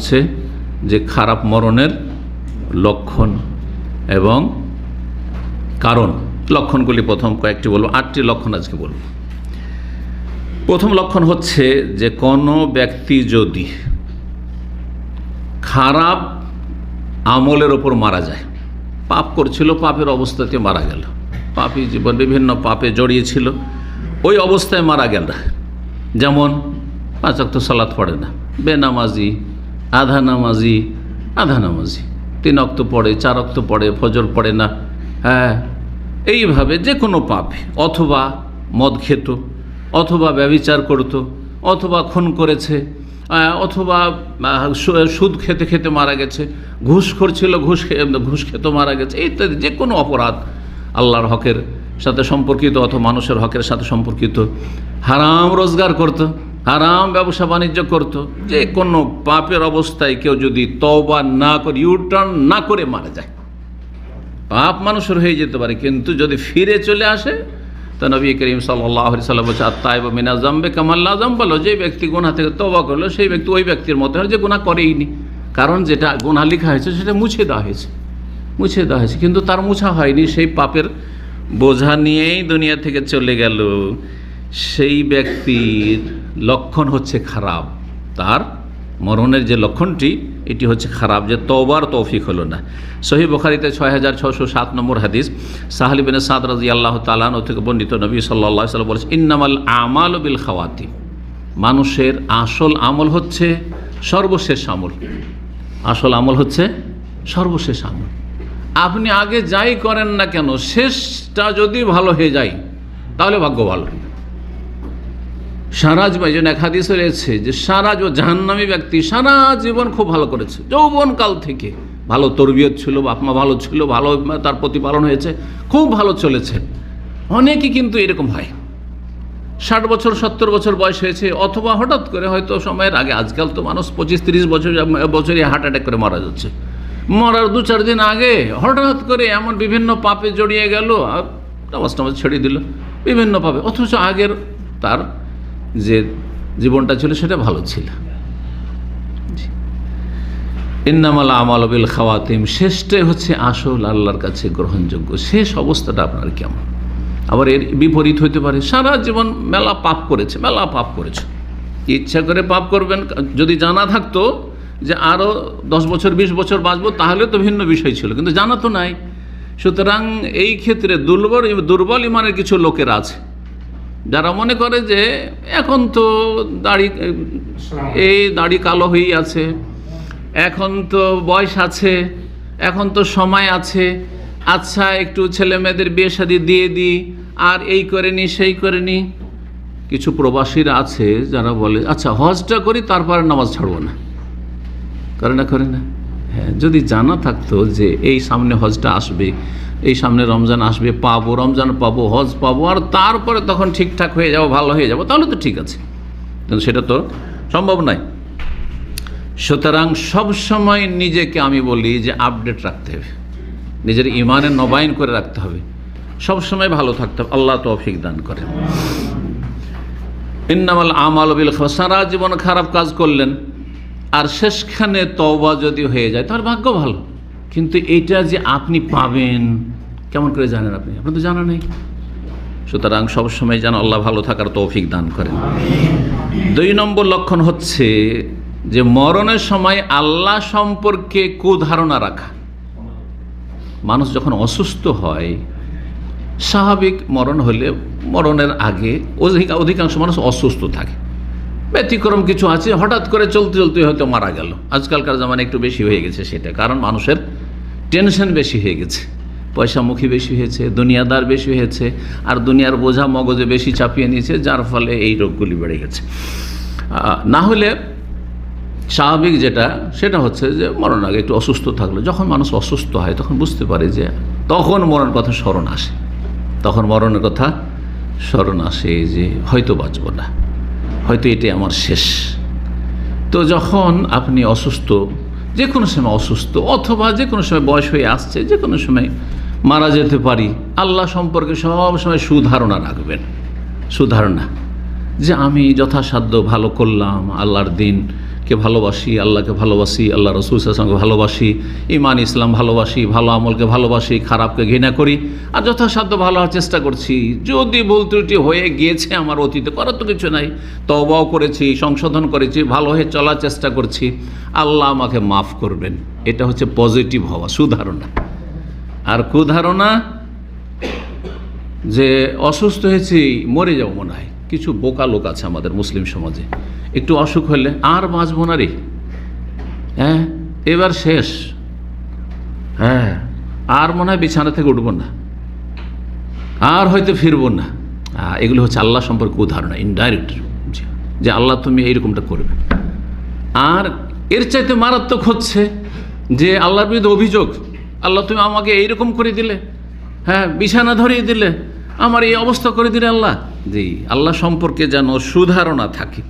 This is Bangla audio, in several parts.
হচ্ছে যে খারাপ মরণের লক্ষণ এবং কারণ। লক্ষণগুলি প্রথম কয়েকটি বলব, আটটি লক্ষণ আজকে বলব। প্রথম লক্ষণ হচ্ছে যে কোনো ব্যক্তি যদি খারাপ আমলের ওপর মারা যায়, পাপ করছিল, পাপের অবস্থাতে মারা গেল, পাপি জীবন বিভিন্ন পাপে জড়িয়েছিল, ওই অবস্থায় মারা গেল। যেমন পাঁচ অক্ত সালাত পড়ে না, বেনামাজি আধা নামাজি আধা নামাজি। তিন অক্ত পড়ে, চার অক্ত পড়ে, ফজর পড়ে না। হ্যাঁ এইভাবে যে কোনো পাপ, অথবা মদ খেত, অথবা ব্যবিচার করত, অথবা খুন করেছে অথবা সুদ খেতে খেতে মারা গেছে, ঘুষ করছিল, ঘুষ ঘুষ খেতে, মারা গেছে, ইত্যাদি যে কোনো অপরাধ আল্লাহর হকের সাথে সম্পর্কিত অথবা মানুষের হকের সাথে সম্পর্কিত। হারাম রোজগার করত। হারাম ব্যবসা বাণিজ্য করত, যে কোনো পাপের অবস্থায় কেউ যদি তওবা না করে ইউটার্ন না করে মারা যায়। পাপ মানুষের হয়ে যেতে পারে, কিন্তু যদি ফিরে চলে আসে, তো নবী করিম সাল্লাহ সাল্লাম বলছে আত্মাইব মিনা জাম্বে কামাল্লা জাম্বালো যে ব্যক্তি গুণা থেকে তবা করল, সেই ব্যক্তি ওই ব্যক্তির মতো যে গুণা করেইনি। কারণ যেটা গুণা লেখা হয়েছে, সেটা মুছে দেওয়া হয়েছে, মুছে দেওয়া হয়েছে। কিন্তু তার মুছা হয়নি, সেই পাপের বোঝা নিয়েই দুনিয়া থেকে চলে গেল। সেই ব্যক্তির লক্ষণ হচ্ছে খারাপ। তার মরণের যে লক্ষণটি, এটি হচ্ছে খারাপ। যে তওবার তৌফিক হলো না। সহি বখারিতে ছয় হাজার ছশো সাত নম্বর হাদিস, সাহালি বিন সাদ রাজি আল্লাহ তালান থেকে বর্ণিত নবী সাল্লাহ সাল্লাম বলেছে ইন্নামাল আমাল বিল খাওয়াতি মানুষের আসল আমল হচ্ছে সর্বশেষ আমল। আসল আমল হচ্ছে সর্বশেষ আমল। আপনি আগে যাই করেন না কেন, শেষটা যদি ভালো হয়ে যায়, তাহলে ভাগ্য ভালো। সারা জীবন এই জন্য এক হাদিস রয়েছে যে সারাজ ও জাহান্নামী ব্যক্তি সারা জীবন খুব ভালো করেছে। যৌবন কাল থেকে ভালো তরবিয়ত ছিল, বাপমা ভালো ছিল, ভালো তার প্রতিপালন হয়েছে, খুব ভালো চলেছে। অনেকে কিন্তু এরকম হয়। ষাট বছর, সত্তর বছর বয়স হয়েছে, অথবা হঠাৎ করে হয়তো সময়ের আগে, আজকাল তো মানুষ পঁচিশ, তিরিশ বছর বছরই হার্ট অ্যাটাক করে মারা যাচ্ছে। মরার দু চার দিন আগে হঠাৎ করে এমন বিভিন্ন পাপে জড়িয়ে গেল, আর নামাজ টামাজ ছেড়ে দিল, বিভিন্ন পাপে। অথচ আগের তার যে জীবনটা ছিল সেটা ভালো ছিল। ইন্নামাল আমাল বিল খাওয়াতিম শেষটাই হচ্ছে আসল আল্লাহর কাছে গ্রহণযোগ্য। শেষ অবস্থাটা আপনার কেমন? আবার এর বিপরীত হইতে পারে সারা জীবন মেলা পাপ করেছে মেলা পাপ করেছে। ইচ্ছা করে পাপ করবেন যদি জানা থাকতো যে আরও দশ বছর বিশ বছর বাঁচবো তাহলে তো ভিন্ন বিষয় ছিল কিন্তু জানা তো নাই। সুতরাং এই ক্ষেত্রে দুর্বল দুর্বল ইমানের কিছু লোকেরা আছে। যারা মনে করে যে এখন তো দাড়ি, এই দাড়ি কালো হয়েই আছে, এখন তো বয়স আছে, এখন তো সময় আছে আচ্ছা একটু ছেলে মেয়েদের বিয়ে শাদি দিয়ে দিই, আর এই করে নি, সেই করে নি। কিছু প্রবাসীরা আছে যারা বলে আচ্ছা হজটা করি, তারপরে নামাজ ছাড়বো না। করে না করে না। হ্যাঁ যদি জানা থাকতো যে এই সামনে হজটা আসবে এই সামনে রমজান আসবে, পাবো, রমজান পাবো, হজ পাবো, আর তারপরে তখন ঠিকঠাক হয়ে যাব, ভালো হয়ে যাব, তাহলে তো ঠিক আছে। কিন্তু সেটা তো সম্ভব নয়। সুতরাং সবসময় নিজেকে আমি বলি যে আপডেট রাখতে হবে। নিজের ইমানে নবায়ন করে রাখতে হবে। সবসময় ভালো থাকতে হবে। আল্লাহ তৌফিক দান করেন। ইন্নামাল আমাল বিল সারা জীবন খারাপ কাজ করলেন। আর শেষখানে তওবা যদি হয়ে যায়, তাহলে ভাগ্য ভালো। কিন্তু এইটা যে আপনি পাবেন, কেমন করে জানেন আপনি? আপনার তো জানা নেই। সুতরাং সবসময় যেন আল্লাহ ভালো থাকার তৌফিক দান করেন। দুই নম্বর লক্ষণ হচ্ছে যে মরণের সময় আল্লাহ সম্পর্কে কুধারণা রাখা। মানুষ যখন অসুস্থ হয়, স্বাভাবিক মরণ হলে মরণের আগে অধিক অধিকাংশ মানুষ অসুস্থ থাকে। ব্যতিক্রম কিছু আছে, হঠাৎ করে চলতে চলতে হয়তো মারা গেল। আজকালকার জামানে একটু বেশি হয়ে গেছে সেটা, কারণ মানুষের টেনশন বেশি হয়ে গেছে। পয়সামুখী বেশি হয়েছে, দুনিয়াদার বেশি হয়েছে, আর দুনিয়ার বোঝা মগজে বেশি চাপিয়ে নিয়েছে, যার ফলে এই রোগগুলি বেড়ে গেছে। না হলে স্বাভাবিক যেটা, সেটা হচ্ছে যে মরণ আগে একটু অসুস্থ থাকল। যখন মানুষ অসুস্থ হয়, তখন বুঝতে পারে যে তখন মরণ কথা স্মরণ আসে। তখন মরণের কথা স্মরণ আসে যে হয়তো বাঁচব না। হয়তো এটাই আমার শেষ। তো যখন আপনি অসুস্থ যে কোনো সময় অসুস্থ, অথবা যে কোনো সময় বয়স হয়ে আসছে যে কোনো সময় মারা যেতে পারি, আল্লাহ সম্পর্কে সব সময় সুধারণা রাখবেন। সুধারণা যে আমি যথাসাধ্য ভালো করলাম, আল্লাহর দিন কে ভালোবাসি, আল্লাহকে ভালোবাসি, আল্লাহ রসুল আসলামকে ভালোবাসি ইমান ইসলাম ভালোবাসি, ভালো আমলকে ভালোবাসি, খারাপকে ঘৃণা করি আর যথাসাধ্য ভালো হওয়ার চেষ্টা করছি। যদি ভুল ত্রুটি হয়ে গিয়েছে আমার অতীতে, করার তো কিছু নাই। তবাও করেছি, সংশোধন করেছি, ভালো হয়ে চলার চেষ্টা করছি। আল্লাহ আমাকে মাফ করবেন। এটা হচ্ছে পজিটিভ হওয়া, সুধারণা। আর কুধারণা যে অসুস্থ হয়েছি, মরে যাব মনে হয়। কিছু বোকা লোক আছে আমাদের মুসলিম সমাজে। একটু অসুখ হলে আর বাঁচবো না রে। হ্যাঁ? এবার শেষ। হ্যাঁ? আর মনে হয় বিছানা থেকে উঠবো না। আর হয়তো ফিরবো না। এগুলো হচ্ছে আল্লাহ সম্পর্কে উদাহরণ ইনডাইরেক্ট যে আল্লাহ তুমি এইরকমটা করবে। আর এর চাইতে মারাত্মক হচ্ছে যে আল্লাহর বিরুদ্ধে অভিযোগ, আল্লাহ তুমি আমাকে এইরকম করে দিলে। হ্যাঁ বিছানা ধরিয়ে দিলে। আমার এই অবস্থা করে দিলে আল্লাহ। জি, আল্লাহ সম্পর্কে যেন সুধারণা থাকে।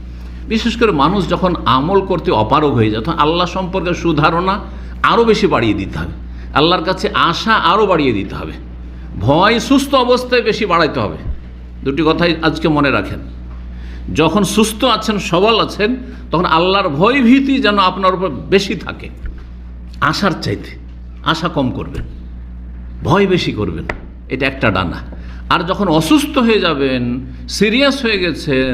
বিশেষ করে মানুষ যখন আমল করতে অপারগ হয়ে যায়, তখন আল্লাহ সম্পর্কে সুধারণা আরও বেশি বাড়িয়ে দিতে হবে। আল্লাহর কাছে আশা আরও বাড়িয়ে দিতে হবে। ভয় সুস্থ অবস্থায় বেশি বাড়াইতে হবে। দুটি কথাই আজকে মনে রাখেন। যখন সুস্থ আছেন, সবল আছেন, তখন আল্লাহর ভয় ভীতি যেন আপনার উপর বেশি থাকে। আশার চাইতে আশা কম করবেন। ভয় বেশি করবেন। এটা একটা ডানা। আর যখন অসুস্থ হয়ে যাবেন, সিরিয়াস হয়ে গেছেন,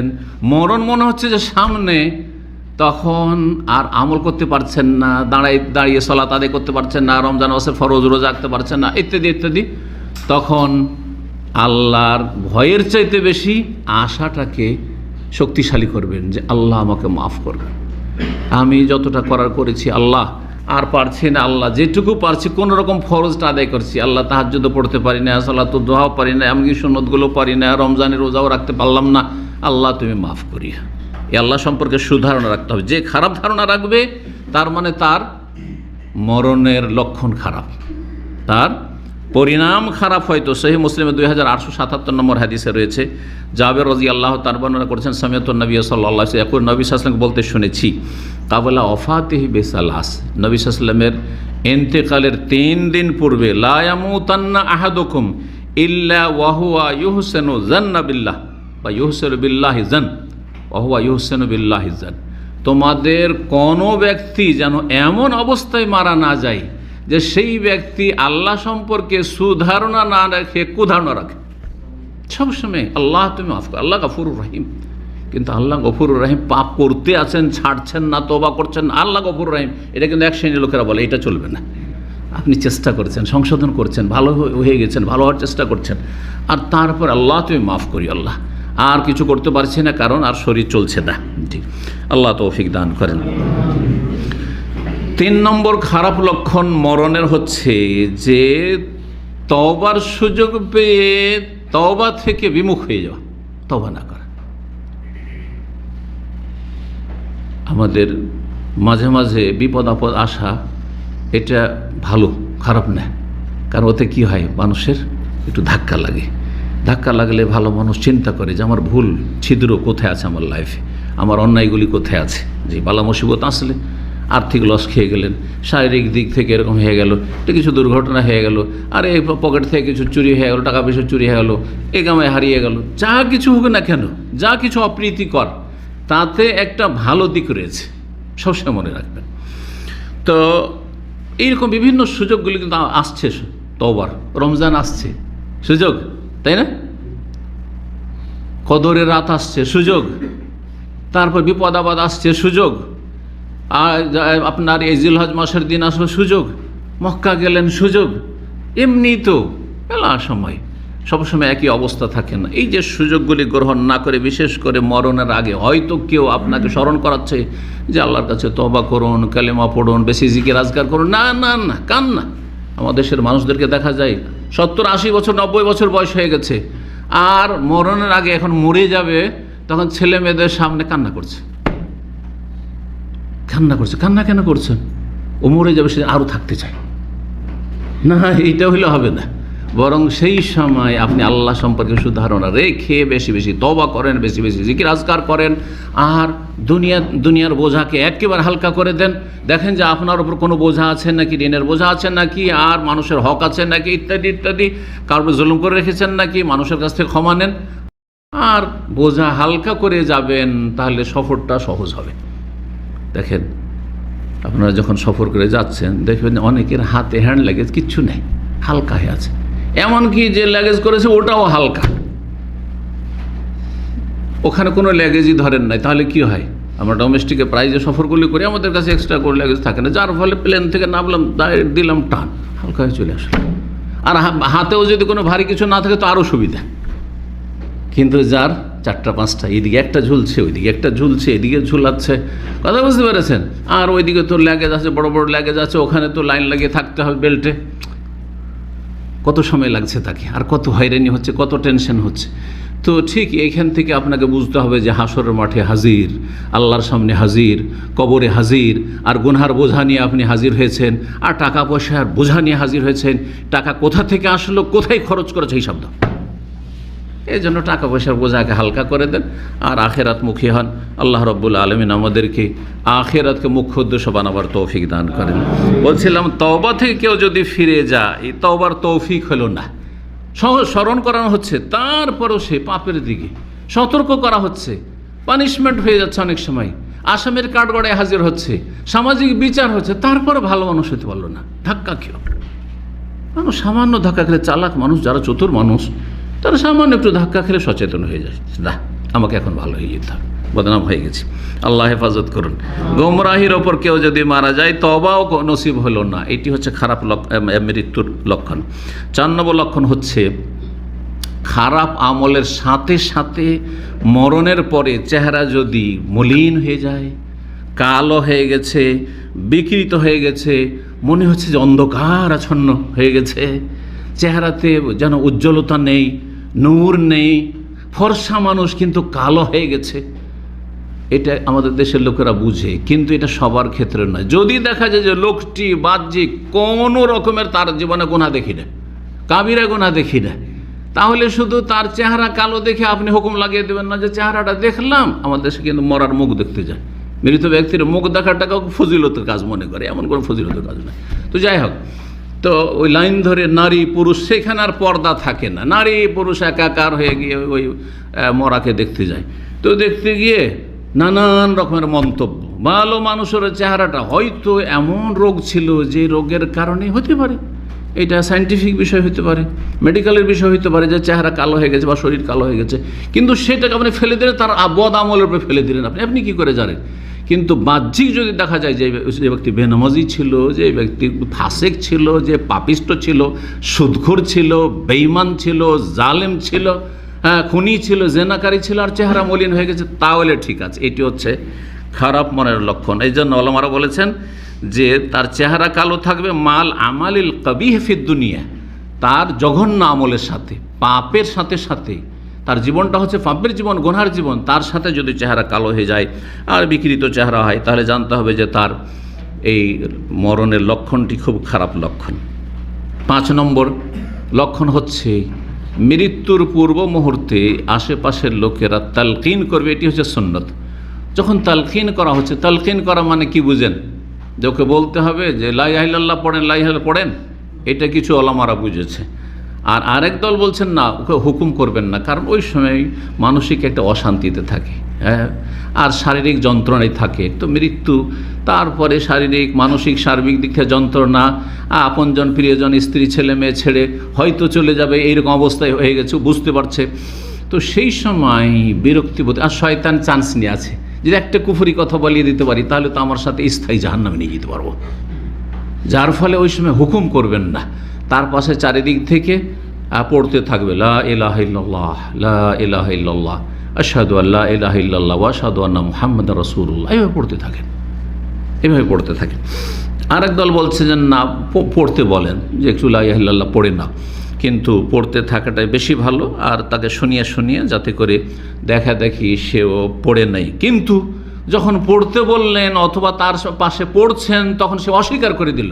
মরণ মনে হচ্ছে যে সামনে, তখন আর আমল করতে পারছেন না, দাঁড়াই, দাঁড়িয়ে সলাত আদায় করতে পারছেন না, রমজান মাসে ফরজ রোজা রাখতে পারছেন না, ইত্যাদি ইত্যাদি। তখন আল্লাহর ভয়ের চাইতে বেশি আশাটাকে শক্তিশালী করবেন যে আল্লাহ আমাকে মাফ করবেন। আমি যতটা করার করেছি, আল্লাহ আর পারছি না আল্লাহ। যেটুকু পারছি, কোনো রকম ফরজটা আদায় করছি। আল্লাহ তাহাজ্জুদ পড়তে পারি না, সালাত, দোহাও পারি না, এমনকি সুনদগুলো পারি না, রমজানের রোজাও রাখতে পারলাম না। আল্লাহ তুমি মাফ করিয়া এ আল্লাহ সম্পর্কে সুধারণা রাখতে হবে। যে খারাপ ধারণা রাখবে, তার মানে তার মরণের লক্ষণ খারাপ। তার পরিণাম খারাপ হয়তো সহি মুসলিমে দুই হাজার আটশো সাতাত্তর নম্বর হাদিসে রয়েছে। জাবের রাজি আল্লাহ তার বর্ণনা করেছেন সামিয়ত নবী সাল্লাহ একর নবী সাসলামকে বলতে শুনেছি, কাবলা অফাতেহি বেসালাস নবী সাসলামের এন্তেকালের তিন দিন পূর্বে লায়ামুতান্না আহাদুকুম ইল্লা ওয়াহুয়া ইউহসেনু জান্না বিল্লাহ, বা ইউহসেন বিল্লাহ জান ওয়াহুয়া ইউহসেন বিল্লাহ জান। তোমাদের কোনো ব্যক্তি যেন এমন অবস্থায় মারা না যায় যে সেই ব্যক্তি আল্লাহ সম্পর্কে সুধারণা না রাখে কুধারণা রাখে। সবসময় আল্লাহ তুমি মাফ করো, আল্লাহ গফুর রহিম। কিন্তু আল্লাহ গফুর রহিম পাপ করতে আছেন, ছাড়ছেন না তোবা করছেন আল্লাহ গফুর রহিম। এটা কিন্তু এক শ্রেণির লোকেরা বলে, এটা চলবে না। আপনি চেষ্টা করেছেন, সংশোধন করছেন, ভালো হয়ে- গেছেন, ভালো হওয়ার চেষ্টা করছেন। আর তারপর আল্লাহ তুমি মাফ করি আল্লাহ। আর কিছু করতে পারছি না, কারণ আর শরীর চলছে না। ঠিক আল্লাহ তৌফিক দান করেন। তিন নম্বর খারাপ লক্ষণ মরণের হচ্ছে যে তবার সুযোগ পেয়ে তবা থেকে বিমুখ হয়ে যাওয়া তবা না করা। আমাদের মাঝে মাঝে বিপদ আপদ আসা, এটা ভালো, খারাপ না। কারণ ওতে কি হয়, মানুষের একটু ধাক্কা লাগে। ধাক্কা লাগলে ভালো মানুষ চিন্তা করে যে আমার ভুল ছিদ্র কোথায় আছে আমার লাইফে আমার অন্যায়গুলি কোথায় আছে? যে বালা মুসিবত আসলে আর্থিক লস খেয়ে গেলেন। শারীরিক দিক থেকে এরকম হয়ে গেল। এটা কিছু দুর্ঘটনা হয়ে গেল। আর এই পকেট থেকে কিছু চুরি হয়ে গেল, টাকা পয়সা চুরি হয়ে গেল, এ গামায় হারিয়ে গেল। যা কিছু হোক না কেন, যা কিছু অপ্রীতিকর, তাতে একটা ভালো দিক রয়েছে। সবসময় মনে রাখবেন। তো এইরকম বিভিন্ন সুযোগগুলি কিন্তু আসছে তবার রমজান আসছে। সুযোগ, তাই না? কদরের রাত আসছে, সুযোগ। তারপর বিপদ আপদ আসছে, সুযোগ। আপনার এই জিলহজ মাসের দিন আসলো সুযোগ। মক্কা গেলেন সুযোগ। এমনি তো মেলা সময়। সবসময় একই অবস্থা থাকে না। এই যে সুযোগগুলি গ্রহণ না করে, বিশেষ করে মরণের আগে, হয়তো কেউ আপনাকে স্মরণ করাচ্ছে যে আল্লাহর কাছে তবা করুন, কালেমা পড়ুন, বেশি জিকে রাজগার করুন। না না না কান না আমার দেশের মানুষদেরকে দেখা যায়, সত্তর, আশি বছর, নব্বই বছর বয়স হয়ে গেছে। আর মরণের আগে এখন মরে যাবে, তখন ছেলে মেয়েদের সামনে কান্না করছে। কান্না করছে? কান্না কেন করছেন ও মরে যাবে, সে আরও থাকতে চায়। না এইটা হইলে হবে না। বরং সেই সময় আপনি আল্লাহ সম্পর্কে সুধারণা রেখে বেশি বেশি তবা করেন, বেশি বেশি জিকির, আজকার করেন। আর দুনিয়া, দুনিয়ার বোঝাকে একেবারে হালকা করে দেন। দেখেন যে আপনার উপর কোনো বোঝা আছে নাকি, ঋণের বোঝা আছে নাকি, আর মানুষের হক আছে নাকি, ইত্যাদি ইত্যাদি। কারোর জুলুম করে রেখেছেন নাকি, মানুষের কাছ থেকে ক্ষমা নেন। আর বোঝা হালকা করে যাবেন, তাহলে সফরটা সহজ হবে। দেখেন, আপনারা যখন সফর করে যাচ্ছেন, দেখবেন অনেকের হাতে হ্যান্ড লাগেজ কিচ্ছু নেই, হালকা হয়ে আছে। এমনকি যে লাগেজ করেছে, ওটাও হালকা। ওখানে কোনো ল্যাগেজই ধরেন নাই, তাহলে কি হয়? আমরা ডোমেস্টিকে প্রাইজে সফরগুলি করি, আমাদের কাছে এক্সট্রা করে ল্যাগেজ থাকে না, যার ফলে প্লেন থেকে নামলাম দিলাম, টান, হালকা হয়ে চলে আসলো। আর হাতেও যদি কোনো ভারী কিছু না থাকে, তো আরও সুবিধা। কিন্তু যার চারটা, পাঁচটা, এদিকে একটা ঝুলছে, ওইদিকে একটা ঝুলছে, এদিকে ঝুলাচ্ছে। কথা বুঝতে পেরেছেন? আর ওইদিকে তো ল্যাগেজ আছে, বড় বড় ল্যাগেজ আছে, ওখানে তো লাইন লাগিয়ে থাকতে হবে বেল্টে কত সময় লাগছে তাকে? আর কত হয়রানি হচ্ছে, কত টেনশন হচ্ছে? তো ঠিক এইখান থেকে আপনাকে বুঝতে হবে যে হাসরের মাঠে হাজির, আল্লাহর সামনে হাজির, কবরে হাজির, আর গুনহার বোঝা নিয়ে আপনি হাজির হয়েছেন, আর টাকা পয়সার বোঝা নিয়ে হাজির হয়েছেন, টাকা কোথা থেকে আসলো, কোথায় খরচ করেছে, এই শব্দ এই জন্য টাকা পয়সার বোঝাকে হালকা করে দেন। আর আখেরাত মুখী হন। আল্লাহ রব্বুল আলমিন আমাদেরকে আখেরাতকে মুখ্য উদ্দেশ্য বানাবার তৌফিক দান করেন। বলছিলাম, তওবা থেকে কেউ যদি ফিরে যায়, এই তওবার তৌফিক হলো না। সহজ স্মরণ করানো হচ্ছে, তারপরও সে পাপের দিকে। সতর্ক করা হচ্ছে। পানিশমেন্ট হয়ে যাচ্ছে অনেক সময়। আসামের কাঠগড়ায় হাজির হচ্ছে। সামাজিক বিচার হচ্ছে, তারপরে ভালো মানুষ হতে পারল না। ধাক্কা কেউ? মানুষ সামান্য ধাক্কা খেলে চালাক মানুষ, যারা চতুর মানুষ তারা সামান্য একটু ধাক্কা খেলে সচেতন হয়ে যায়। না, আমাকে এখন ভালো হয়ে যেতে বদনাম হয়ে গেছি। আল্লাহ হেফাজত করুন। গোমরাহির ওপর কেউ যদি মারা যায়, তবাও নসিব হলো না। এটি হচ্ছে খারাপ মৃত্যুর লক্ষণ। চার নম্বর লক্ষণ হচ্ছে, খারাপ আমলের সাথে সাথে মরণের পরে চেহারা যদি মলিন হয়ে যায়, কালো হয়ে গেছে, বিকৃত হয়ে গেছে, মনে হচ্ছে যে অন্ধকার আচ্ছন্ন হয়ে গেছে চেহারাতে যেন উজ্জ্বলতা নেই, নূর নেই, ফর্সা মানুষ কিন্তু কালো হয়ে গেছে। এটা আমাদের দেশের লোকেরা বুঝে, কিন্তু এটা সবার ক্ষেত্রে নয়। যদি দেখা যায় যে লোকটি বাহ্যিক কোনো রকমের তার জীবনে গোনা দেখি না, কাবিরা গোনা দেখি না, তাহলে শুধু তার চেহারা কালো দেখে আপনি হুকুম লাগিয়ে দেবেন না যে চেহারাটা দেখলাম আমাদের দেশে কিন্তু মরার মুখ দেখতে যায়। মৃত ব্যক্তির মুখ দেখাটাকেও ফজিলতের কাজ মনে করে, এমন কোনো ফজিলতের কাজ নয় তো যাই হোক তো ওই লাইন ধরে নারী পুরুষ, সেখানে আর পর্দা থাকে না। নারী পুরুষ একাকার হয়ে গিয়ে ওই মরাকে দেখতে যায়। তো দেখতে গিয়ে নানান রকমের মন্তব্য। ভালো মানুষের চেহারাটা হয়তো এমন রোগ ছিল যে রোগের কারণে হতে পারে। এটা সায়েন্টিফিক বিষয় হতে পারে মেডিকেলের বিষয় হতে পারে যে চেহারা কালো হয়ে গেছে বা শরীর কালো হয়ে গেছে। কিন্তু সেটাকে আপনি ফেলে দিলেন, তার আবদ আমলের উপরে ফেলে দিলেন আপনি। আপনি কী করে জানেন? কিন্তু বাহ্যিক যদি দেখা যায় যে যে ব্যক্তি বেনামাজি ছিল, যে ব্যক্তি ফাসেক ছিল, যে পাপিষ্ট ছিল, সুদখোর ছিল বেইমান ছিল, জালেম ছিল হ্যাঁ খুনি ছিল, জেনাকারী ছিল, আর চেহারা মলিন হয়ে গেছে, তাহলে ঠিক আছে। এটি হচ্ছে খারাপ মনের লক্ষণ। এই জন্য অলমারা বলেছেন যে তার চেহারা কালো থাকবে, মাল আমালিল কবি হেফিদ দুনিয়া, তার জঘন্য আমলের সাথে, পাপের সাথে সাথে তার জীবনটা হচ্ছে পাপের জীবন, গোনার জীবন। তার সাথে যদি চেহারা কালো হয়ে যায় আর বিকৃত চেহারা হয়, তাহলে জানতে হবে যে তার এই মরণের লক্ষণটি খুব খারাপ লক্ষণ। পাঁচ নম্বর লক্ষণ হচ্ছে মৃত্যুর পূর্ব মুহূর্তে আশেপাশের লোকেরা তালকিন করবে, এটি হচ্ছে সুন্নত। যখন তালকিন করা হচ্ছে, তালকিন করা মানে কি বুঝেন? যে ওকে বলতে হবে যে লাইহাল্লাহ পড়েন লাইহাল পড়েন। এটা কিছু অলামারা বুঝেছে। আর আরেক দল বলছেন, না, ওকে হুকুম করবেন না। কারণ ওই সময় মানসিক একটা অশান্তিতে থাকে হ্যাঁ? আর শারীরিক যন্ত্রণায় থাকে, তো মৃত্যু, তারপরে শারীরিক, মানসিক, সার্বিক দিক থেকে যন্ত্রণা আপনজন, প্রিয়জন, স্ত্রী, ছেলে, মেয়ে ছেড়ে হয়তো চলে যাবে, এইরকম অবস্থায় হয়ে গেছে বুঝতে পারছে। তো সেই সময় বিরক্তিবোধ আর শয়তান চান্স নিয়ে আছে। যদি একটা কুফুরি কথা বলিয়ে দিতে পারি, তাহলে তো আমার সাথে স্থায়ী জাহান্নামে নিয়ে যেতে পারব। যার ফলে ওই সময় হুকুম করবেন না। তার পাশে চারিদিক থেকে পড়তে থাকবে, লা ইলাহ ইল্লাল্লাহ, লা ইলাহ ইল্লাল্লাহ, আশহাদু আল্লাহ ইলাহ ইল্লাল্লাহ ওয়াশহাদু আন্না মুহাম্মাদ রাসূলুল্লাহ। এইভাবে পড়তে থাকেন। এভাবে পড়তে থাকেন। আরেক দল বলছে যে, না পড়তে বলেন যে, একটু লা ইলাহা পড়ে না কিন্তু পড়তে থাকাটাই বেশি ভালো, আর তাকে শুনিয়ে শুনিয়ে যাতে করে দেখা দেখি সেও পড়ে নেই। কিন্তু যখন পড়তে বললেন অথবা তার পাশে পড়ছেন, তখন সে অস্বীকার করে দিল।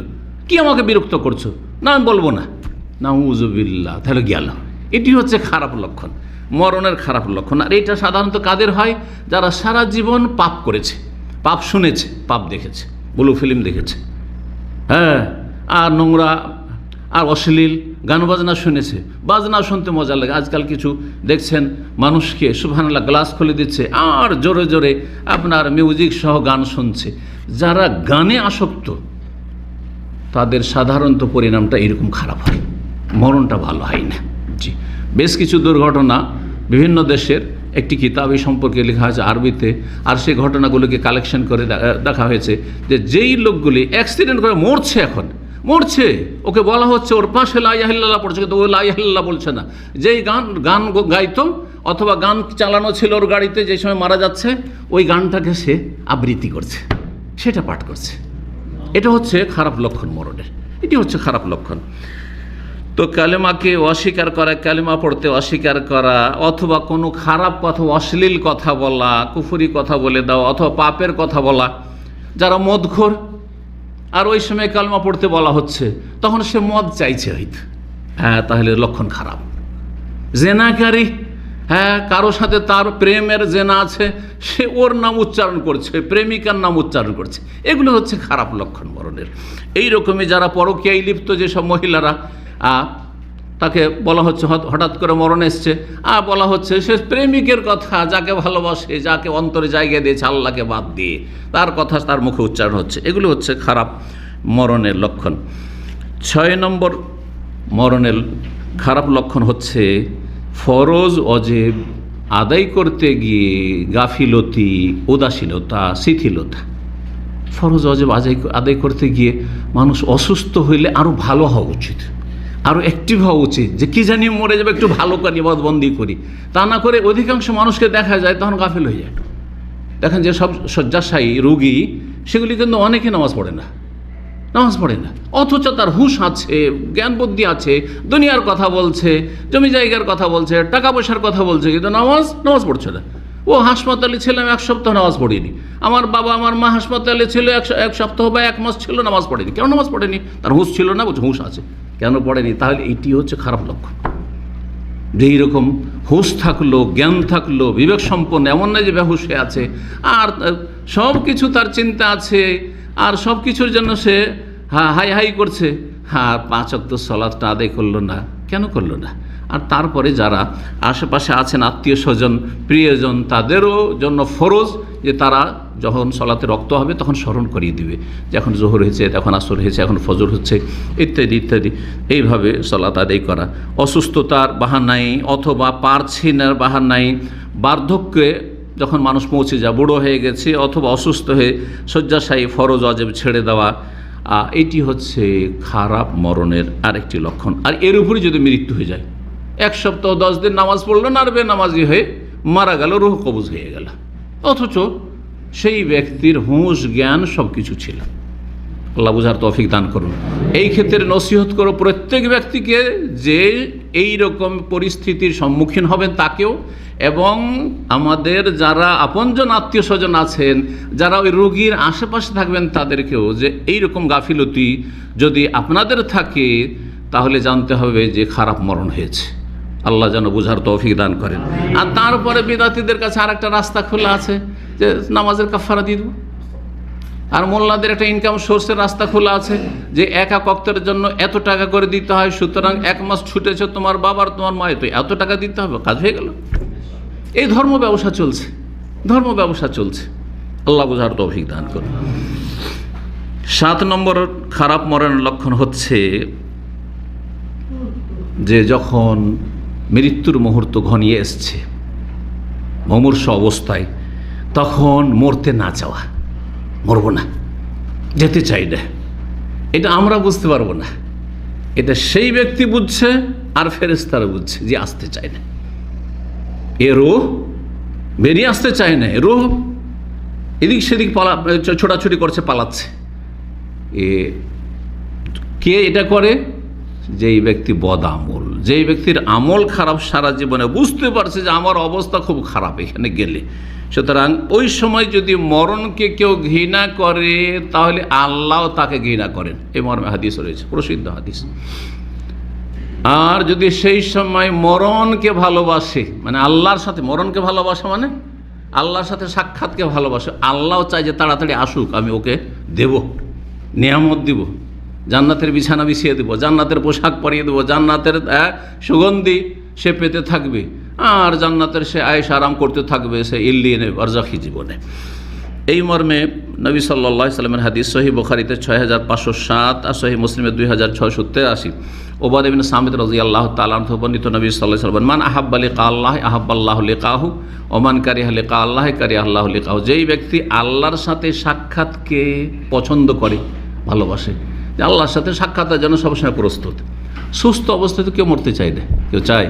কি আমাকে বিরক্ত করছ? না, আমি বলব না। না উজুবিল্লা তাহলে গেল এটি হচ্ছে খারাপ লক্ষণ, মরণের খারাপ লক্ষণ। আর এটা সাধারণত কাদের হয়? যারা সারা জীবন পাপ করেছে, পাপ শুনেছে, পাপ দেখেছে, ব্লু ফিল্ম দেখেছে। হ্যাঁ আর নোংরা আর অশ্লীল গান বাজনা শুনেছে, বাজনা শুনতে মজা লাগে। আজকাল কিছু দেখছেন মানুষকে, সুবহানাল্লাহ, গ্লাস খুলে দিচ্ছে, আর জোরে জোরে আপনার মিউজিক সহ গান শুনছে। যারা গানে আসক্ত, তাদের সাধারণত পরিণামটা এরকম খারাপ হয়। মরণটা ভালো হয় না। জি। বেশ কিছু দুর্ঘটনা বিভিন্ন দেশের একটি কিতাব এই সম্পর্কে লেখা হয়েছে আরবিতে, আর সেই ঘটনাগুলোকে কালেকশন করে দেখা হয়েছে যে যেই লোকগুলি অ্যাক্সিডেন্ট করে মরছে এখন মরছে। ওকে বলা হচ্ছে, ওর পাশে লাইয়াহিল্লাহ পড়ছে। কিন্তু ও লাইয়াহিল্লাহ বলছে না। যেই গান গান গাইতো, অথবা গান চালানো ছিল ওর গাড়িতে, যে সময় মারা যাচ্ছে, ওই গানটাকে সে আবৃত্তি করছে। সেটা পাঠ করছে। এটা হচ্ছে খারাপ লক্ষণ মরণের। এটি হচ্ছে খারাপ লক্ষণ। তো কালেমাকে অস্বীকার করা, কালেমা পড়তে অস্বীকার করা, অথবা কোনো খারাপ কথা, অশ্লীল কথা বলা, কুফুরি কথা বলে দেওয়া অথবা পাপের কথা বলা, যারা মদখোর আর ওই সময় কালমা পড়তে বলা হচ্ছে, তখন সে মদ চাইছে হয়তো। হ্যাঁ তাহলে লক্ষণ খারাপ। জেনাকারী হ্যাঁ কারও সাথে তার প্রেমের জেনা আছে, সে ওর নাম উচ্চারণ করছে প্রেমিকার নাম উচ্চারণ করছে। এগুলো হচ্ছে খারাপ লক্ষণ বরণের। এইরকমই যারা পরকীয়ায় লিপ্ত যেসব মহিলারা তাকে বলা হচ্ছে হঠাৎ- করে মরণ এসছে। আর বলা হচ্ছে, সে প্রেমিকের কথা, যাকে ভালোবাসে, যাকে অন্তরে জায়গা দিয়েছে আল্লাহকে বাদ দিয়ে। তার কথা তার মুখে উচ্চারণ হচ্ছে। এগুলো হচ্ছে খারাপ মরণের লক্ষণ। ছয় নম্বর মরণের খারাপ লক্ষণ হচ্ছে, ফরজ অজেব, আদায় করতে গিয়ে গাফিলতি, উদাসীনতা, শিথিলতা। ফরজ অজেব, আদায় আদায় করতে গিয়ে মানুষ অসুস্থ হইলে আরও ভালো হওয়া উচিত। আরও অ্যাক্টিভ হওয়া উচিত যে কী জানি মরে যাবে, একটু ভালো করি, বদবন্দি করি। তা না করে অধিকাংশ মানুষকে দেখা যায় তখন গাফিল হয়ে যায়। দেখেন যে সব শয্যাশায়ী, রুগী, সেগুলি কিন্তু অনেকে নামাজ পড়ে না। নামাজ পড়ে না। অথচ তার হুঁশ আছে, জ্ঞান বুদ্ধি আছে, দুনিয়ার কথা বলছে, জমি জায়গার কথা বলছে, টাকা পয়সার কথা বলছে, কিন্তু নামাজ নামাজ পড়ছে না। ও হাসপাতালে ছিলাম এক সপ্তাহ নামাজ পড়িনি। আমার বাবা, আমার মা হাসপাতালে ছিল এক সপ্তাহ বা এক মাস ছিল, নামাজ পড়েনি। কেন নামাজ পড়েনি? তার হুঁশ ছিল না, বলছে হুঁশ আছে। কেন পড়েনি? তাহলে এটি হচ্ছে খারাপ লক্ষণ যে এইরকম হুঁশ থাকল, জ্ঞান থাকল, বিবেক সম্পন্ন, এমন নয় যে বেহুশ আছে। আর সব কিছু তার চিন্তা আছে। আর সব কিছুর জন্য সে হাই হাই করছে। হ্যাঁ পাঁচ অক্ত সলাদটা আদায় করল না। কেন করল না? আর তারপরে যারা আশেপাশে আছেন, আত্মীয় স্বজন, প্রিয়জন, তাদেরও জন্য ফরজ যে তারা যখন সলাতে রক্ত হবে তখন স্মরণ করিয়ে দিবে। যে এখন জোহর হয়েছে, এখন আসর হয়েছে, এখন ফজর হচ্ছে, ইত্যাদি ইত্যাদি। এইভাবে সলাত আদায় করা। অসুস্থতার বাহানাই অথবা পারছিনার বাহানাই বার্ধক্যে যখন মানুষ পৌঁছে যায়, বুড়ো হয়ে গেছে অথবা অসুস্থ হয়ে শয্যাশায়ী, ফরজ, অজেব ছেড়ে দেওয়া এটি হচ্ছে খারাপ মরণের আরেকটি লক্ষণ। আর এর উপরে যদি মৃত্যু হয়ে যায় এক সপ্তাহ দশ দিন নামাজ পড়ল না আর বেনামাজি হয়ে মারা গেল, রুহ কবুজ হয়ে গেল। অথচ সেই ব্যক্তির হুঁশ, জ্ঞান সব কিছু ছিল। আল্লাহ বুঝার তৌফিক দান করুন। এই ক্ষেত্রে নসিহত করো, প্রত্যেক ব্যক্তিকে যে এই রকম পরিস্থিতির সম্মুখীন হবেন তাকেও এবং আমাদের যারা আপনজন আত্মীয় স্বজন আছেন, যারা ওই রোগীর আশেপাশে থাকবেন তাদেরকেও যে এই রকম গাফিলতি যদি আপনাদের থাকে, তাহলে জানতে হবে যে খারাপ মরণ হয়েছে। আল্লাহ যেন বুঝার তৌফিক দান করেন। আর তারপরে বিদাতিদের কাছে আর একটা রাস্তা খোলা আছে যে নামাজের কাফারা দিয়ে দেবো। আর মোল্লাদের একটা ইনকাম সোর্সের রাস্তা খোলা আছে যে এক অক্তের জন্য এত টাকা করে দিতে হয়, সুতরাং এক মাস ছুটেছে তোমার বাবার, তোমার মায়ের, তো এত টাকা দিতে হবে, কাজ হয়ে গেল। এই ধর্ম ব্যবসা চলছে, ধর্ম ব্যবসা চলছে। আল্লাহ বুঝার তৌফিক দান করুন। সাত নম্বর খারাপ মরণের লক্ষণ হচ্ছে যে যখন মৃত্যুর মুহূর্ত ঘনিয়ে এসছে। মমূর্ষ অবস্থায় তখন মরতে না চাওয়া। মরবো না। যেতে চাই না। এটা আমরা বুঝতে পারব না। এটা সেই ব্যক্তি বুঝছে আর ফেরেস্তারা বুঝছে যে আসতে চায় না। এ রোহ বেরিয়ে আসতে চায় না। এ রোহ এদিক সেদিক পালা, ছোটাছুটি করছে, পালাচ্ছে। এ কে এটা করে? যেই ব্যক্তি বদ আমল, যেই ব্যক্তির আমল খারাপ সারা জীবনে বুঝতে পারছে যে আমার অবস্থা খুব খারাপ এখানে গেলে। সুতরাং ওই সময় যদি মরণকে কেউ ঘৃণা করে, তাহলে আল্লাহ তাকে ঘৃণা করেন। এই মর্মে হাদিস রয়েছে, প্রসিদ্ধ হাদিস। আর যদি সেই সময় মরণকে ভালোবাসে মানে আল্লাহর সাথে, মরণকে ভালোবাসে মানে? আল্লাহর সাথে সাক্ষাৎকে ভালোবাসে। আল্লাহ চাই যে তাড়াতাড়ি আসুক, আমি ওকে দেব, নিয়ামত দিব। জান্নাতের বিছানা বিছিয়ে দেবো, জান্নাতের পোশাক পরিয়ে দেবো, জান্নাতের সুগন্ধি সে পেতে থাকবে, আর জান্নাতের সে আয়েস আরাম করতে থাকবে সে ইল্লিনে বারজাখি জীবনে। এই মর্মে নবী সাল্লাহ সাল্লামের হাদিস সহি বোখারিতে ছয় হাজার পাঁচশো সাত আর সহি মুসলিমের দুই হাজার ছয়শো তেরাশি। ওবাদ বিন সামিদ রাজি আল্লাহ তালাহ নবী সাল্লাহ সাল্লাম মান আহাব্বা লিকা আল্লাহ আহাব আহাব্বাল্লাহ লিকাহু ওমান কারিহা লিকা আল্লাহ কারি আল্লাহ লিকাহু যেই ব্যক্তি আল্লাহর সাথে সাক্ষাৎকে পছন্দ করে, ভালোবাসে আল্লাহর সাথে সাক্ষাতের জন্য সবসময় প্রস্তুত। সুস্থ অবস্থায় তো কেউ মরতে চায় না, কেউ চায়।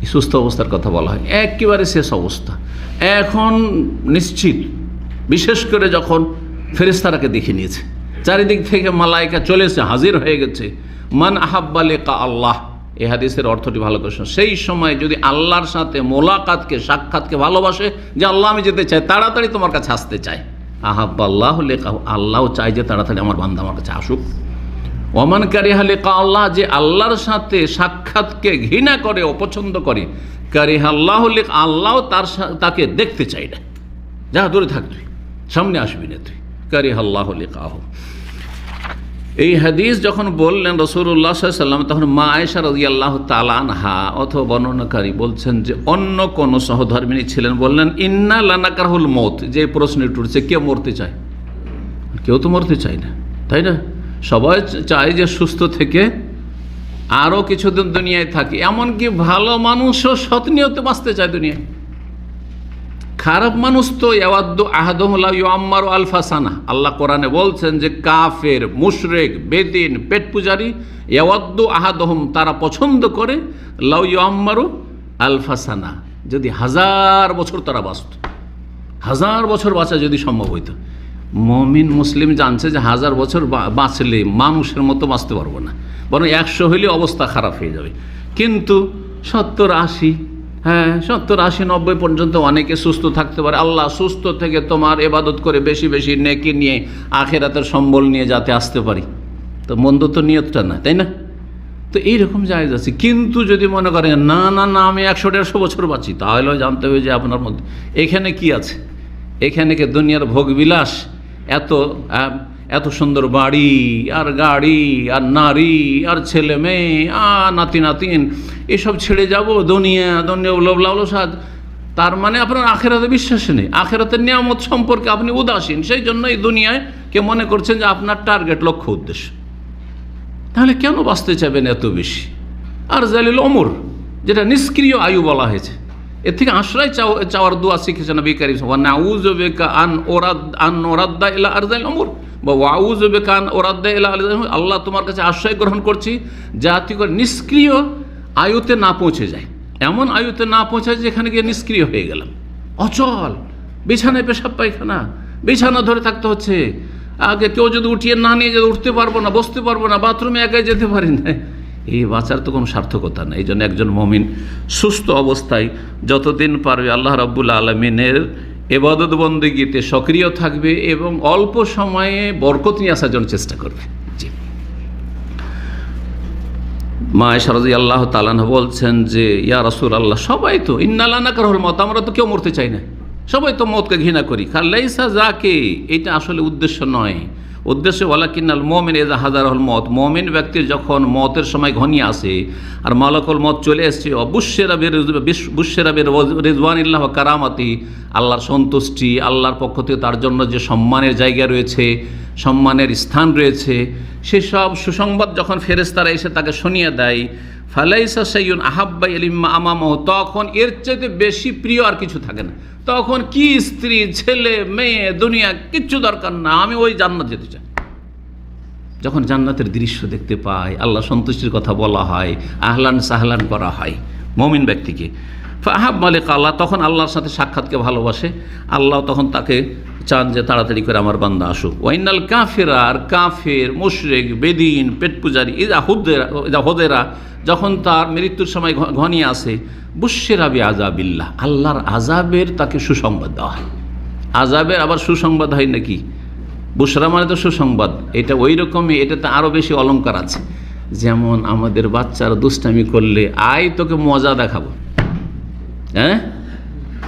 এই সুস্থ অবস্থার কথা বলা হয়। একেবারে শেষ অবস্থা। এখন নিশ্চিত, বিশেষ করে যখন ফেরেস্তারাকে দেখে নিয়েছে। চারিদিক থেকে মালাইকা চলে এসে হাজির হয়ে গেছে। মান আহাব্বা লেকা আল্লাহ। এ হাদিসের অর্থটি ভালো করে সেই সময় যদি আল্লাহর সাথে মোলাকাতকে, সাক্ষাৎকে ভালোবাসে যে আল্লাহ আমি যেতে চাই, তাড়াতাড়ি তোমার কাছে আসতে চাই আহাব্বা আল্লাহ লেখা, আল্লাহও চাই যে তাড়াতাড়ি আমার বান্ধব আমার কাছে আসুক। ওমান কারিহা লেখা আল্লাহ, যে আল্লাহর সাথে সাক্ষাৎকে ঘৃণা করে, অপছন্দ করে, কারিহা আল্লাহ লেখ আল্লাহ তার তাকে দেখতে চাই না। যা দূরে থাক তুই, সামনে আসবি না তুই। কারিহা আল্লাহ লেকাহ এই হাদিস যখন বললেন রসুল্লাহ সাল্লাম তখন মা আয়েশা রাজি আল্লাহ তালানহা অথবা বর্ণনাকারী বলছেন যে, অন্য কোন সহধর্মিনী ছিলেন, বললেন, ইন্না লানাকারহুল মত যে প্রশ্ন উঠছে কে মরতে চায়। কেউ তো মরতে চায় না, তাই না? সবাই চায় যে সুস্থ থেকে আরও কিছুদিন দুনিয়ায় থাকে। এমনকি ভালো মানুষও সৎ নিয়তে বাঁচতে চায় দুনিয়ায়। খারাপ মানুষ তো ইয়াওয়াদ্দু আহাদুল্লাহ ইউআম্মার আলফাসানা আল্লাহ কোরআনে বলছেন যে কাফের, মুশরেক, বেদিন, পেট পূজারি ইয়াওয়াদ্দু আহাদহম, তারা পছন্দ করে লাউ ইউআম্মারু আলফাসানা যদি হাজার বছর তারা বাঁচত, হাজার বছর বাঁচা যদি সম্ভব হইতো। মমিন, মুসলিম জানছে যে হাজার বছর বাঁচলে মানুষের মতো বাঁচতে পারব না। বরং একশো হইলে অবস্থা খারাপ হয়ে যাবে। কিন্তু সত্তর, আশি হ্যাঁ সত্তর আশি নব্বই পর্যন্ত অনেকে সুস্থ থাকতে পারে। আল্লাহ সুস্থ থেকে তোমার এবাদত করে বেশি বেশি নেকি নিয়ে আখেরাতের সম্বল নিয়ে যাতে আসতে পারি। তো মন্দ তো নিয়তটা না তাই না? তো এইরকম জায়গা আছে। কিন্তু যদি মনে করেন না না না আমি একশো দেড়শো বছর বাঁচি তাহলেও জানতে হবে যে আপনার মধ্যে এখানে কি আছে? এখানে কি দুনিয়ার ভোগবিলাস এত আহ, এত সুন্দর বাড়ি, আর গাড়ি, আর নারী, আর ছেলে মেয়ে, আর নাতি, নাতিন, এসব ছেড়ে যাব, দুনিয়া দুনিয়া উলবলাউল সাদ তার মানে আপনার আখেরাতে বিশ্বাস নেই। আখেরাতের নিয়ামত সম্পর্কে আপনি উদাসীন। সেই জন্য এই দুনিয়ায় কে মনে করছেন যে আপনার টার্গেট লক্ষ্য উদ্দেশ্য। তাহলে কেন বাঁচতে চাইবেন এত বেশি? আর জালিল অমর যেটা নিষ্ক্রিয় আয়ু বলা হয়েছে, এর থেকে আশ্রয় চাও- চাওয়ার দোয়া শিখেছে না বেকারি নাউজ বেকা আন ওরাদ আন ওরাদ্দা ইলা আর জালিল অমর বা ওয়াউজ বেকা আন ওরাদ্দা আল্লাহ তোমার কাছে আশ্রয় গ্রহণ করছি যাতে করে নিষ্ক্রিয় আয়ুতে না পৌঁছে যায়। এমন আয়ুতে না পৌঁছায় যেখানে গিয়ে নিষ্ক্রিয় হয়ে গেলাম। অচল। বিছানায় পেশাব পায়খানা। বিছানা ধরে থাকতে হচ্ছে। আগে কেউ যদি উঠিয়ে না নিয়ে যদি উঠতে পারব না, বসতে পারব না, বাথরুমে একাই যেতে পারি না। এই বাঁচার তো কোনো সার্থকতা নেই। এই জন্য একজন মমিন সুস্থ অবস্থায় যতদিন পারবে আল্লাহ রাব্বুল আলমিনের এবাদত বন্দেগীতে সক্রিয় থাকবে এবং অল্প সময়ে বরকত নিয়ে আসার জন্য চেষ্টা করবে। মা সারদি আল্লাহ তালান বলছেন যে, ইয়া রসুল আল্লাহ সবাই তো ইন্নালানা কারহল মত আমরা তো কেউ মরতে চাই না। সবাই তো মতকে ঘৃণা করি। খাল্লাইসা যাকে, এটা আসলে উদ্দেশ্য নয়। উদ্দেশ্য বলা কিন্নাল মোমেন এজা হাজার হল মত মোমেন ব্যক্তির যখন মতের সময় ঘনিয়ে আসে আর মালকল মত চলে এসছে, অবশ্যেরা বুশ্যেরাবের বুশ্যেরা বের রেজওয়ানিল্লাহ কারামাতি, আল্লাহর সন্তুষ্টি, আল্লাহর পক্ষ থেকে তার জন্য যে সম্মানের জায়গা রয়েছে, সম্মানের স্থান রয়েছে, সেসব সুসংবাদ যখন ফেরেস্তারা এসে তাকে শুনিয়ে দেয় ফালাইসা সাইয়ুন আহাব্বাই ইলিম্মা আমামহ, তখন এর চাইতে বেশি প্রিয় আর কিছু থাকে না। তখন কি স্ত্রী, ছেলে, মেয়ে, দুনিয়া, কিচ্ছু দরকার না, আমি ওই জান্নাত যেতে চাই। যখন জান্নাতের দৃশ্য দেখতে পাই, আল্লাহ সন্তুষ্টির কথা বলা হয়, আহলান সাহলান করা হয়। মমিন ব্যক্তিকে ফাহাব মালিক আল্লাহ তখন আল্লাহর সাথে সাক্ষাৎকে ভালোবাসে। আল্লাহ তখন তাকে চান যে তাড়াতাড়ি করে আমার বান্দা আসুক। ওয়াইনাল কাফেরা আর কাফের, মুশরেক, বেদিন, পেট পূজারি, ইদা হুদেরা, ইদা হোদেরা, যখন তার মৃত্যুর সময় ঘনিয়ে আসে বুশের আবি আজাবিল্লাহ আল্লাহর আজাবের তাকে সুসংবাদ দেওয়া হয়। আজাবের আবার সুসংবাদ হয় নাকি? বুসরা মানে তো সুসংবাদ। এটা ওই রকমই, এটাতে আরও বেশি অলঙ্কার আছে। যেমন আমাদের বাচ্চারা দুষ্টামি করলে, আয় তোকে মজা দেখাবো। হ্যাঁ?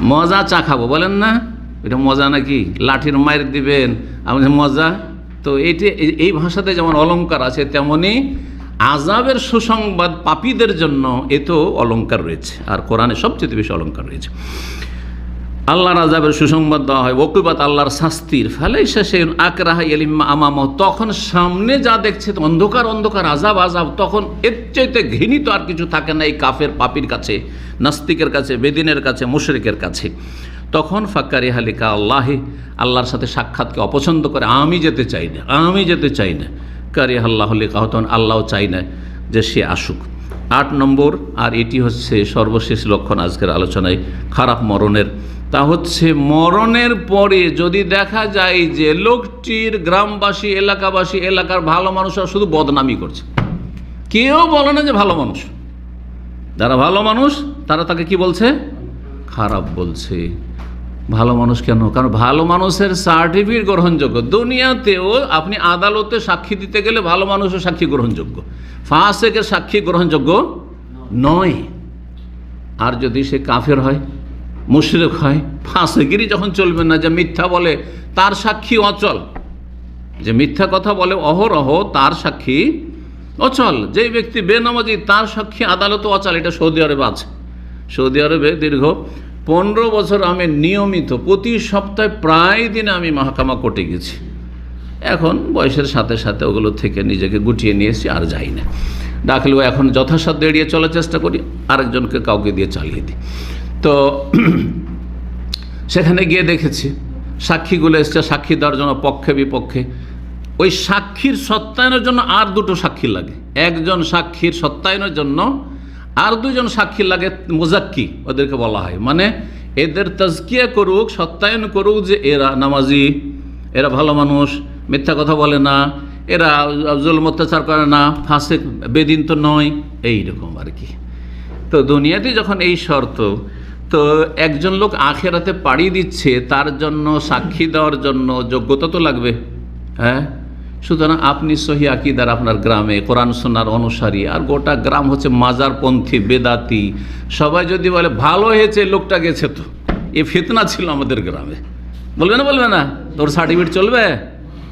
মজা চা খাব, বলেন না? এটা মজা নাকি? লাঠির মায়ের দিবেন। আমাদের মজা? তো এটি এই- ভাষাতে যেমন অলঙ্কার আছে, তেমনি আজাবের সুসংবাদ পাপীদের জন্য এতেও অলঙ্কার রয়েছে। আর কোরআনে সবচেয়ে বেশি অলঙ্কার রয়েছে। আল্লাহর আজাবের সুসংবাদ দেওয়া হয়, ওকুবাত আল্লাহর শাস্তির। ফেলে শেষে আকরাহা এলিম্মা আমাম। তখন সামনে যা দেখছে, অন্ধকার অন্ধকার আজাব আজাব তখন এর চাইতে ঘৃণিত আর কিছু থাকে না এই কাফের পাপির কাছে, নাস্তিকের কাছে, বেদিনের কাছে, মুশরিকের কাছে। তখন ফাক্কারি হালিকা আল্লাহে, আল্লাহর সাথে সাক্ষাৎকে অপছন্দ করে, আমি যেতে চাই না, আমি যেতে চাই না। কারি আল্লাহ লিকা হতন আল্লাহ চাই না যে সে আসুক। আট নম্বর, আর এটি হচ্ছে সর্বশেষ লক্ষণ আজকের আলোচনায়, খারাপ মরণের তা হচ্ছে মরণের পরে যদি দেখা যায় যে লোকটির গ্রামবাসী, এলাকাবাসী, এলাকার ভালো মানুষরা শুধু বদনামি করছে। কেউ বলে না যে ভালো মানুষ। যারা ভালো মানুষ, তারা তাকে কি বলছে? খারাপ বলছে। ভালো মানুষ কেন? কারণ ভালো মানুষের সার্টিফিকেট গ্রহণযোগ্য। দুনিয়াতেও আপনি আদালতে সাক্ষী দিতে গেলে ভালো মানুষের সাক্ষী গ্রহণযোগ্য। ফাঁসেকের সাক্ষী গ্রহণযোগ্য নয়। আর যদি সে কাফের হয়? মুশরিক হয়। ফাঁসেগিরি যখন চলবে না, যে মিথ্যা বলে, তার সাক্ষী অচল। যে মিথ্যা কথা বলে অহরহ, তার সাক্ষী অচল। যে ব্যক্তি বেনামাজি, তার সাক্ষী আদালত অচল। এটা সৌদি আরবে আছে। সৌদি আরবে দীর্ঘ পনেরো বছর আমি নিয়মিত, প্রতি সপ্তাহে প্রায় দিনে আমি মহাকামা কোর্টে গেছি। এখন বয়সের সাথে সাথে ওগুলো থেকে নিজেকে গুটিয়ে নিয়েছি আর যাই না। ডাকলেও এখন যথাসাধ্য এড়িয়ে চলার চেষ্টা করি, আরেকজনকে কাউকে দিয়ে চালিয়ে দিই। তো সেখানে গিয়ে দেখেছি সাক্ষীগুলো এসছে, সাক্ষী দেওয়ার জন্য পক্ষে, বিপক্ষে। ওই সাক্ষীর সত্যায়নের জন্য আর দুটো সাক্ষী লাগে। একজন সাক্ষীর সত্যায়নের জন্য আর দুজন সাক্ষী লাগে মোজাক্কি, ওদেরকে বলা হয়। মানে এদের তাজকিয়া করুক, সত্যায়ন করুক যে এরা নামাজি, এরা ভালো মানুষ, মিথ্যা কথা বলে না, এরা জুলম অত্যাচার করে না ফাঁসে বেদিন তো নয় এই রকম আর কি। তো দুনিয়াতে যখন এই শর্ত তো একজন লোক আখেরাতে পাড়ি দিচ্ছে, তার জন্য সাক্ষী দেওয়ার জন্য যোগ্যতা তো লাগবে হ্যাঁ? সুতরাং আপনি সহি আকিদার আপনার গ্রামে, কোরআন সোনার অনুসারী, আর গোটা গ্রাম হচ্ছে মাজারপন্থী, বেদাতি, সবাই যদি বলে, ভালো হয়েছে, লোকটা গেছে তো। এ ফেতনা ছিল আমাদের গ্রামে। বলবে না বলবে না? তোর সার্টিফিকেট চলবে?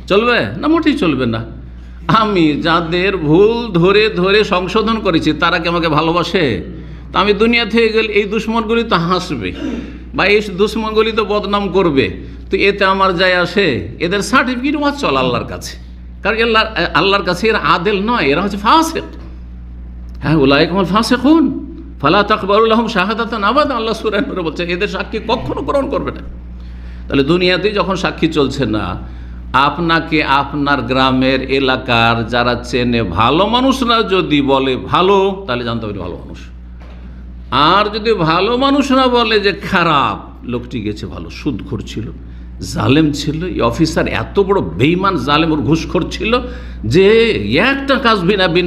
চলবে? না, মোটেই চলবে না। আমি যাদের ভুল ধরে ধরে সংশোধন করেছি, তারা কি আমাকে ভালোবাসে? তা আমি দুনিয়া থেকে গেলে এই দুশ্মনগুলি তো হাসবে বা এই দুশ্মনগুলি তো বদনাম করবে। তো এতে আমার যায় আসে, এদের সার্টিফিকেট চল আল্লাহর কাছে। কারণ আল্লাহ আল্লাহর কাছে এরা আদেল নয়, এরা হচ্ছে ফাঁসেক। হ্যাঁ ওলাই কমল ফাঁসে খুন ফালা তাকবরুল আহম শাহাদাত আবাদ, আল্লাহ সুরান বলছে, এদের সাক্ষী কখনো গ্রহণ করবে না। তাহলে দুনিয়াতে যখন সাক্ষী চলছে না, আপনাকে আপনার গ্রামের এলাকার যারা চেনে ভালো মানুষরা যদি বলে ভালো, তাহলে জানতে পারি ভালো মানুষ। আর যদি ভালো মানুষরা বলে যে খারাপ, লোকটি গেছে ভালো, সুদখোর ছিল, জালেম ছিল, এই অফিসার এত বড় বেইমান জালেম ওর ঘুষখোর ছিল যে একটা কাজ বিনা বিনা